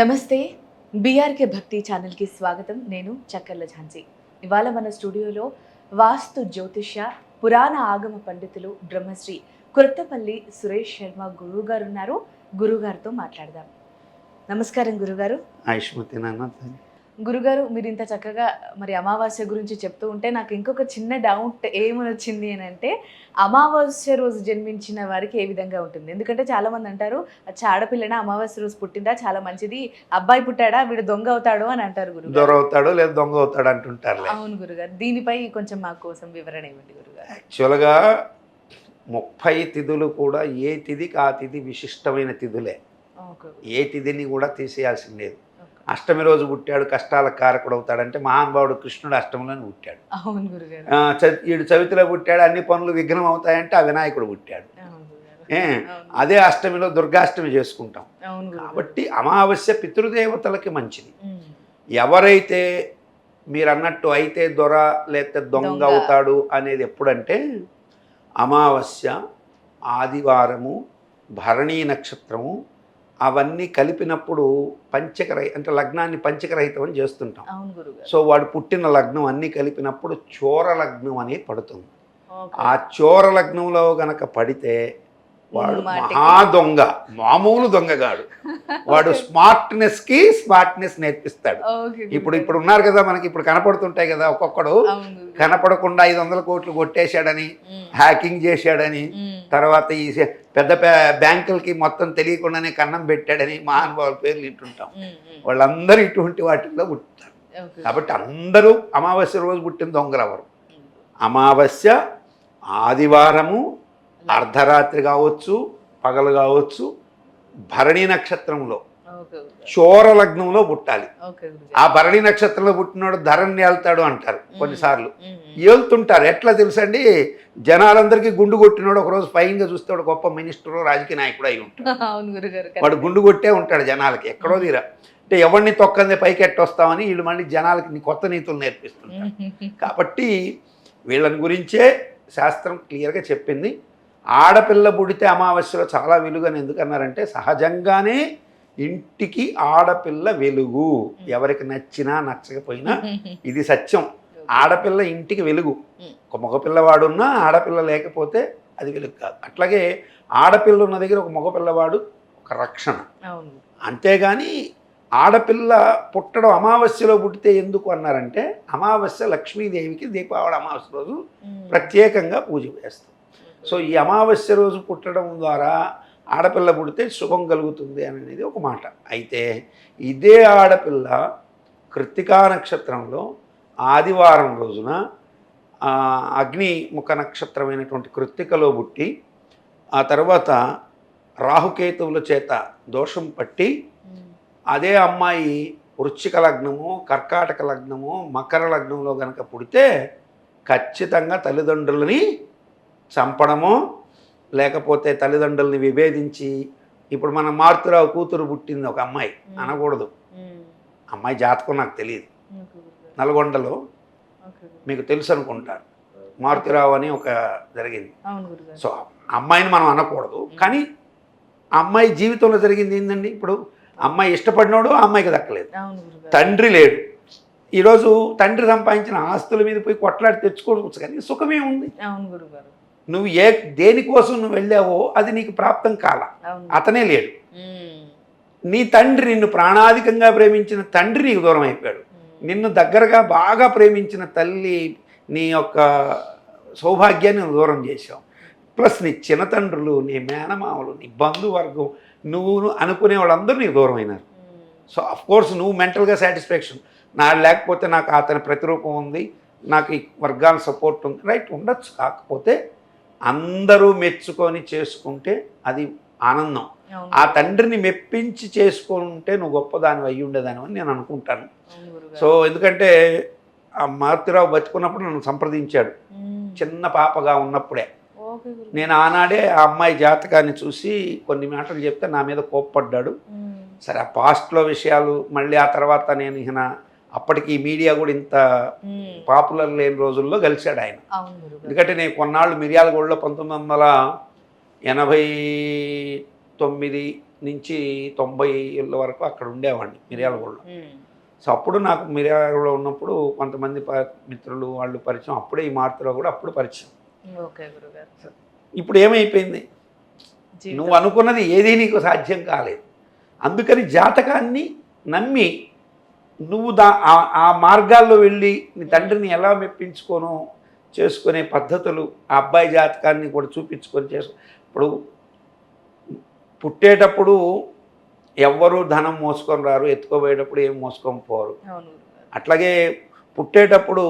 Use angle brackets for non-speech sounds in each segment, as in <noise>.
నమస్తే. బీఆర్కే భక్తి ఛానల్కి స్వాగతం. నేను చక్కర్ల ఝాన్సీ. ఇవాళ మన స్టూడియోలో వాస్తు జ్యోతిష్య పురాణ ఆగమ పండితులు బ్రహ్మశ్రీ కొత్తపల్లి సురేష్ శర్మ గురువు గారు ఉన్నారు గురుగారితో మాట్లాడదాం. నమస్కారం గురుగారు ఆయుష్మతి నాన్న. గురుగారు మీరు ఇంత చక్కగా మరి అమావాస్య గురించి చెప్తూ ఉంటే నాకు ఇంకొక చిన్న డౌట్ ఏమని వచ్చింది అని అంటే అమావాస్య రోజు జన్మించిన వారికి ఏ విధంగా ఉంటుంది? ఎందుకంటే చాలా మంది అంటారు "అచ్చా, ఆడపిల్లన అమావాస్య రోజు పుట్టిందా? చాలా మంచిది. అబ్బాయి పుట్టాడా? వీడు దొంగ అవుతాడు అని అంటారు గురుగారు. దొర అవుతాడు లేదా దొంగ అవుతాడు అంటుంటారులే. అవును గురుగారు. దీనిపై కొంచెం మా కోసం వివరణ ఇవ్వండి గురుగారు. యాక్చువల్గా ముప్పై తిథులు కూడా ఏ తిథికి ఆ తిథి విశిష్టమైన తిథులే. ఏ తిథిని కూడా లేదు. ఓకే. అష్టమి రోజు పుట్టాడు కష్టాల కారకుడు అవుతాడంటే మహానుభావుడు కృష్ణుడు అష్టమిలోనే పుట్టాడు. ఈడు చవితిలో పుట్టాడు అన్ని పనులు విఘ్నం అవుతాయంటే ఆ వినాయకుడు పుట్టాడు. అదే అష్టమిలో దుర్గాష్టమి చేసుకుంటాం. కాబట్టి అమావాస్య పితృదేవతలకి మంచిది. ఎవరైతే మీరు అన్నట్టు అయితే దొర లేకపోతే దొంగ. అవుతాడు అనేది ఎప్పుడంటే అమావాస్య ఆదివారము భరణీ నక్షత్రము అవన్నీ కలిపినప్పుడు పంచకరహి అంటే లగ్నాన్ని పంచకరహితం అని చేస్తుంటాం. సో వాడు పుట్టిన లగ్నం అన్నీ కలిపినప్పుడు చోర లగ్నం అనేది పడుతుంది. ఆ చోర లగ్నంలో గనక పడితే వాడు. మహా దొంగ మామూలు దొంగగాడు వాడు స్మార్ట్నెస్కి స్మార్ట్నెస్ నేర్పిస్తాడు ఇప్పుడు. ఇప్పుడు ఉన్నారు కదా మనకి ఇప్పుడు కనపడుతుంటాయి కదా ఒక్కొక్కడు. కనపడకుండా ఐదు వందల కోట్లు కొట్టేశాడని. హ్యాకింగ్ చేశాడని. తర్వాత ఈ పెద్ద బ్యాంకులకి మొత్తం తెలియకుండానే కన్నం పెట్టాడని మహానుభావుల పేర్లు. ఉమ్. వాళ్ళందరూ ఇటువంటి వాటిల్లో పుట్టారు. కాబట్టి అందరూ అమావాస్య రోజు పుట్టిన దొంగలు ఎవరు. అమావాస్య ఆదివారము అర్ధరాత్రి కావచ్చు పగలు కావచ్చు భరణి నక్షత్రంలో. చోర లగ్నంలో పుట్టాలి. ఆ భరణి నక్షత్రంలో పుట్టినోడు ధరణి వెళ్తాడు అంటారు కొన్నిసార్లు. ఏళ్తుంటారు. ఎట్లా తెలుసండి? జనాలందరికీ గుండు కొట్టినోడు ఒకరోజు పైగా చూస్తాడు గొప్ప మినిస్టర్ రాజకీయ నాయకుడు అయి ఉంటాడు. <laughs> వాడు గుండు కొట్టే ఉంటాడు జనాలకి ఎక్కడో తీరా. అంటే ఎవరిని తొక్కందే పైకి ఎట్టొస్తామని వీళ్ళు మళ్ళీ జనాలకి నీ కొత్త నీతులు నేర్పిస్తుంటారు. కాబట్టి వీళ్ళని గురించే శాస్త్రం క్లియర్గా చెప్పింది. ఆడపిల్ల పుడితే అమావాస్యలో చాలా వెలుగు అని ఎందుకన్నారంటే సహజంగానే ఇంటికి ఆడపిల్ల వెలుగు. ఎవరికి నచ్చినా నచ్చకపోయినా ఇది సత్యం. ఆడపిల్ల ఇంటికి వెలుగు. ఒక మగపిల్లవాడు ఉన్నా ఆడపిల్ల లేకపోతే అది వెలుగు కాదు. అట్లాగే ఆడపిల్ల ఉన్న దగ్గర ఒక మగపిల్లవాడు ఒక రక్షణ. అంతేగాని ఆడపిల్ల పుట్టడం అమావాస్యలో పుట్టితే ఎందుకు అన్నారంటే అమావాస్య లక్ష్మీదేవికి దీపావళి అమావాస్య రోజు. ప్రత్యేకంగా పూజ చేస్తాం సో ఈ అమావాస్య రోజు పుట్టడం ద్వారా ఆడపిల్ల పుడితే శుభం కలుగుతుంది అనేది ఒక మాట. అయితే ఇదే ఆడపిల్ల కృత్తికా నక్షత్రంలో ఆదివారం రోజున అగ్ని ముఖ నక్షత్రమైనటువంటి కృత్తికలో పుట్టి ఆ తర్వాత రాహుకేతువుల చేత దోషం పట్టి అదే అమ్మాయి వృశ్చిక లగ్నము కర్కాటక లగ్నము మకర లగ్నంలో గనక పుడితే ఖచ్చితంగా తల్లిదండ్రులని చంపడమో లేకపోతే తల్లిదండ్రులని విభేదించి ఇప్పుడు మన మారుతురావు కూతురు పుట్టింది ఒక అమ్మాయి అనకూడదు. అమ్మాయి జాతకం నాకు తెలియదు. నల్గొండలో. మీకు తెలుసు అనుకుంటారు మారుతిరావు అని ఒక జరిగింది. సో అమ్మాయిని మనం అనకూడదు కానీ అమ్మాయి జీవితంలో జరిగింది ఏంటండి ఇప్పుడు అమ్మాయి ఇష్టపడినోడు అమ్మాయికి దక్కలేదు. తండ్రి లేడు ఈరోజు తండ్రి సంపాదించిన ఆస్తుల మీద పోయి కొట్లాడి తెచ్చుకోవచ్చు కానీ సుఖమే ఉంది. నువ్వు ఏ దేనికోసం నువ్వు వెళ్ళావో అది నీకు ప్రాప్తం కాల. అతనే లేడు. నీ తండ్రి నిన్ను ప్రాణాధికంగా ప్రేమించిన తండ్రి నీకు దూరం అయిపోయాడు. నిన్ను దగ్గరగా బాగా ప్రేమించిన తల్లి నీ యొక్క సౌభాగ్యాన్ని దూరం చేశావు ప్లస్ నీ చిన్నతండ్రులు నీ మేనమామలు నీ బంధువర్గం నువ్వు అనుకునే వాళ్ళందరూ నీకు దూరం అయినారు. సో అఫ్ కోర్స్ నువ్వు మెంటల్గా సాటిస్ఫాక్షన్ నా లేకపోతే నాకు అతని ప్రతిరూపం ఉంది నాకు ఈ వర్గాల సపోర్ట్ ఉంది రైట్ ఉండొచ్చు కాకపోతే అందరూ మెచ్చుకొని చేసుకుంటే అది ఆనందం ఆ తండ్రిని మెప్పించి చేసుకుంటే నువ్వు గొప్పదాని అయ్యి ఉండేదాని అని నేను అనుకుంటాను. సో ఎందుకంటే ఆ మారుతిరావు బతుకున్నప్పుడు నన్ను సంప్రదించాడు. చిన్న పాపగా ఉన్నప్పుడే. నేను ఆనాడే ఆ అమ్మాయి జాతకాన్ని చూసి కొన్ని మాటలు చెప్తే నా మీద కోప్పడ్డాడు. సరే ఆ పాస్ట్లో విషయాలు మళ్ళీ ఆ తర్వాత నేను ఇక అప్పటికి ఈ మీడియా కూడా ఇంత. పాపులర్ లేని రోజుల్లో కలిశాడు ఆయన. ఎందుకంటే నేను కొన్నాళ్ళు మిర్యాలగూడలో పంతొమ్మిది వందల ఎనభై తొమ్మిది నుంచి తొంభై ఏళ్ళ వరకు అక్కడ ఉండేవాడిని మిర్యాలగూడలో. సో అప్పుడు నాకు మిర్యాలగూడలో ఉన్నప్పుడు కొంతమంది మిత్రులు వాళ్ళు పరిచయం అప్పుడే ఈ మార్పులో కూడా అప్పుడు పరిచయం ఇప్పుడు ఏమైపోయింది. నువ్వు అనుకున్నది ఏదీ నీకు సాధ్యం కాలేదు అందుకని జాతకాన్ని నమ్మి నువ్వు దా ఆ- మార్గాల్లో వెళ్ళి నీ తండ్రిని ఎలా మెప్పించుకోనో చేసుకునే పద్ధతులు ఆ అబ్బాయి జాతకాన్ని కూడా చూపించుకొని చేసు ఇప్పుడు పుట్టేటప్పుడు ఎవ్వరూ ధనం మోసుకొని రారు ఎత్తుకోబోయేటప్పుడు ఏం మోసుకొని పోరు. అట్లాగే పుట్టేటప్పుడు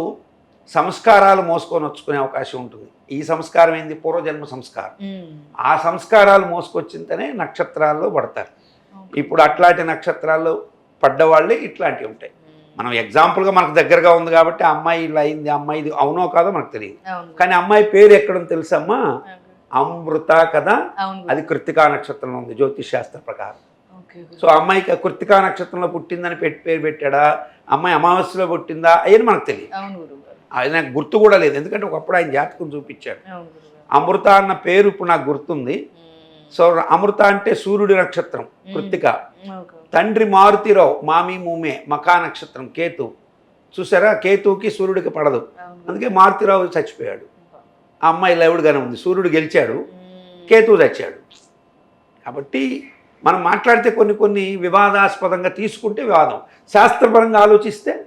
సంస్కారాలు మోసుకొని వచ్చుకునే అవకాశం ఉంటుంది. ఈ సంస్కారం ఏంది? పూర్వజన్మ సంస్కారం. ఆ సంస్కారాలు మోసుకొచ్చింతనే నక్షత్రాల్లో పడతారు. ఇప్పుడు అట్లాంటి నక్షత్రాల్లో పడ్డవాళ్ళే ఇట్లాంటివి ఉంటాయి. మనం ఎగ్జాంపుల్గా మనకు దగ్గరగా ఉంది కాబట్టి అమ్మాయి ఇలా అయింది అమ్మాయి ఇది అవునో కాదో మనకు తెలియదు. కానీ అమ్మాయి పేరు ఎక్కడో తెలుసమ్మా. అమృత కదా. అది కృత్తికా నక్షత్రంలో ఉంది జ్యోతిష్ శాస్త్ర ప్రకారం. సో అమ్మాయికి కృత్తికా నక్షత్రంలో పుట్టిందని పెట్టి పేరు పెట్టాడా? అమ్మాయి అమావాస్యలో పుట్టిందా? అయ్యని మనకు తెలియదు. అది నాకు గుర్తు కూడా లేదు. ఎందుకంటే ఒకప్పుడు ఆయన జాతకం చూపించాడు. అమృత అన్న పేరు ఇప్పుడు నాకు గుర్తుంది. సో అమృత అంటే సూర్యుడి నక్షత్రం కృత్తిక. తండ్రి మారుతిరావు మామి మూమే మకా నక్షత్రం కేతు. చూసారా? కేతువుకి సూర్యుడికి పడదు. అందుకే మారుతిరావు చచ్చిపోయాడు. ఆ అమ్మాయి లవుడుగానే ఉంది. సూర్యుడు గెలిచాడు. కేతువు చచ్చాడు. కాబట్టి మనం మాట్లాడితే కొన్ని కొన్ని వివాదాస్పదంగా తీసుకుంటే వివాదం. శాస్త్రపరంగా ఆలోచిస్తే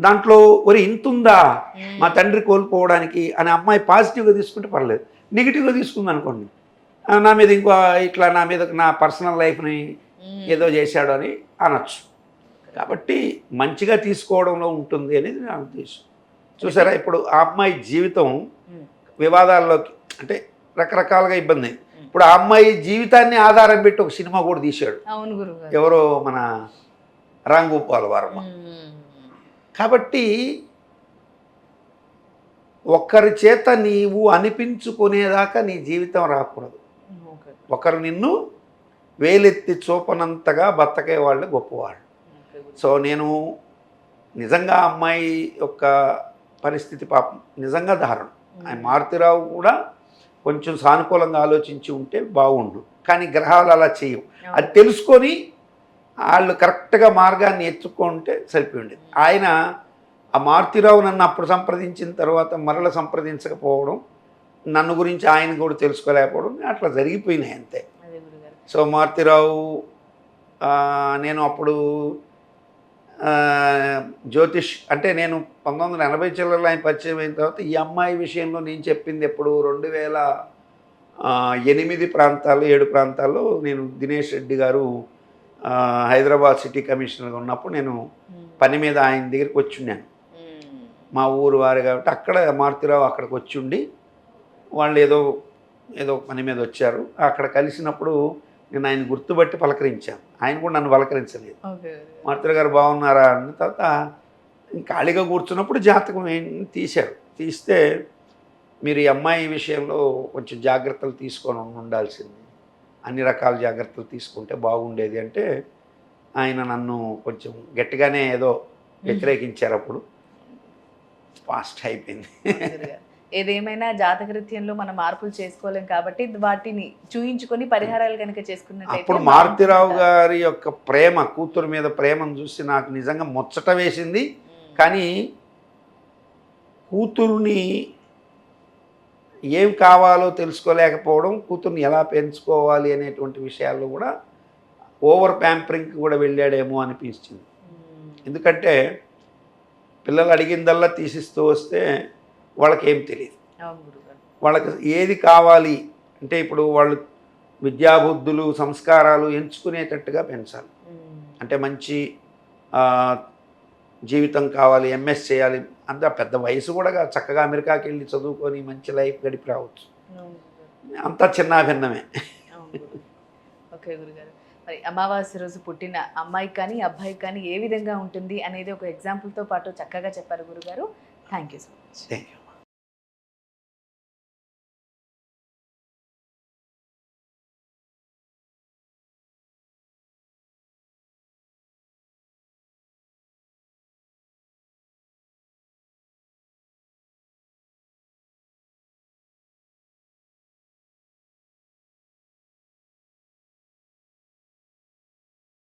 దాంట్లో ఒరి ఇంతుందా. మా తండ్రి కోల్పోవడానికి అనే అమ్మాయి పాజిటివ్గా తీసుకుంటే పర్లేదు. నెగిటివ్గా తీసుకుంది అనుకోండి నా మీద ఇంకో ఇట్లా నా మీద నా పర్సనల్ లైఫ్ని. ఏదో చేశాడు అని అనొచ్చు కాబట్టి మంచిగా తీసుకోవడంలో ఉంటుంది అనేది నా ఉద్దేశం చూసారా ఇప్పుడు ఆ అమ్మాయి జీవితం. వివాదాల్లోకి అంటే రకరకాలుగా ఇబ్బంది ఇప్పుడు ఆ అమ్మాయి జీవితాన్ని ఆధారం పెట్టి ఒక సినిమా కూడా తీశాడు ఎవరో మన రామ్ గోపాల్ వర్మ. కాబట్టి ఒక్కరి చేత నీవు అనిపించుకునేదాకా నీ జీవితం రాకూడదు. ఒకరు నిన్ను వేలెత్తి చూపనంతగా బతకే వాళ్ళు గొప్పవాళ్ళు. సో నేను నిజంగా అమ్మాయి యొక్క పరిస్థితి పాపం నిజంగా దారుణం. ఆయన మారుతిరావు కూడా కొంచెం సానుకూలంగా ఆలోచించి ఉంటే బాగుండు. కానీ గ్రహాలు అలా చేయవు. అది తెలుసుకొని వాళ్ళు కరెక్ట్గా మార్గాన్ని ఎత్తుకుంటే సరిపోయింది. ఆయన ఆ మారుతిరావు నన్ను అప్పుడు సంప్రదించిన తర్వాత మరల సంప్రదించకపోవడం నన్ను గురించి ఆయన కూడా తెలుసుకోలేకపోవడం అట్లా జరిగిపోయినాయి అంతే సో మారుతిరావు నేను అప్పుడు జ్యోతిష్ అంటే నేను పంతొమ్మిది వందల ఎనభై చిల్లరలో ఆయన పరిచయం అయిన తర్వాత ఈ అమ్మాయి విషయంలో నేను చెప్పింది ఎప్పుడు రెండు వేల ఎనిమిది ప్రాంతాలు ఏడు ప్రాంతాల్లో నేను దినేష్ రెడ్డి గారు హైదరాబాద్ సిటీ కమిషనర్గా ఉన్నప్పుడు నేను. పని మీద ఆయన దగ్గరికి వచ్చి ఉన్నాను మ్మ్. మా ఊరు వారు కాబట్టి అక్కడ మారుతిరావు అక్కడికి వచ్చి ఉండి వాళ్ళు ఏదో ఏదో పని మీద వచ్చారు. అక్కడ కలిసినప్పుడు నేను ఆయన గుర్తుపట్టి పలకరించాను. ఆయన కూడా నన్ను పలకరించలేదు. మారుతిరావు గారు బాగున్నారా అన్న తర్వాత ఖాళీగా కూర్చున్నప్పుడు జాతకం తీశారు. తీస్తే మీరు ఈ అమ్మాయి విషయంలో కొంచెం జాగ్రత్తలు తీసుకొని ఉండాల్సింది. అన్ని రకాల జాగ్రత్తలు తీసుకుంటే బాగుండేది అంటే ఆయన నన్ను కొంచెం గట్టిగానే ఏదో వ్యతిరేకించారు అప్పుడు. ఫాస్ట్ అయిపోయింది. ఏదేమైనా జాతకరీత్యంలో మనం మార్పులు చేసుకోలేం కాబట్టి వాటిని చూయించుకొని పరిహారాలు కనుక చేసుకున్నట్టయితే అప్పుడు మారుతిరావు గారి యొక్క ప్రేమ కూతురు మీద ప్రేమను చూసి నాకు నిజంగా ముచ్చట వేసింది. కానీ కూతురుని ఏం కావాలో తెలుసుకోలేకపోవడం కూతుర్ని ఎలా పెంచుకోవాలి అనేటువంటి విషయాల్లో కూడా ఓవర్ ప్యాంపరింగ్కి కూడా వెళ్ళాడేమో అనిపించింది. ఎందుకంటే పిల్లలు అడిగిందల్లా తీసిస్తూ వస్తే వాళ్ళకి ఏం తెలియదు. వాళ్ళకి ఏది కావాలి అంటే ఇప్పుడు వాళ్ళు విద్యాబుద్ధులు సంస్కారాలు ఎంచుకునేటట్టుగా పెంచాలి. అంటే మంచి జీవితం కావాలి ఎంఎస్ చేయాలి అంత పెద్ద వయసు కూడా. చక్కగా అమెరికాకి వెళ్ళి చదువుకొని మంచి లైఫ్ గడిపి రావచ్చు. అంతా చిన్నాభిన్నమే. ఓకే గురుగారు మరి అమావాస్య రోజు పుట్టిన అమ్మాయికి కానీ అబ్బాయికి కానీ ఏ విధంగా ఉంటుంది అనేది ఒక ఎగ్జాంపుల్తో పాటు చక్కగా చెప్పారు గురుగారు thank you so much thank you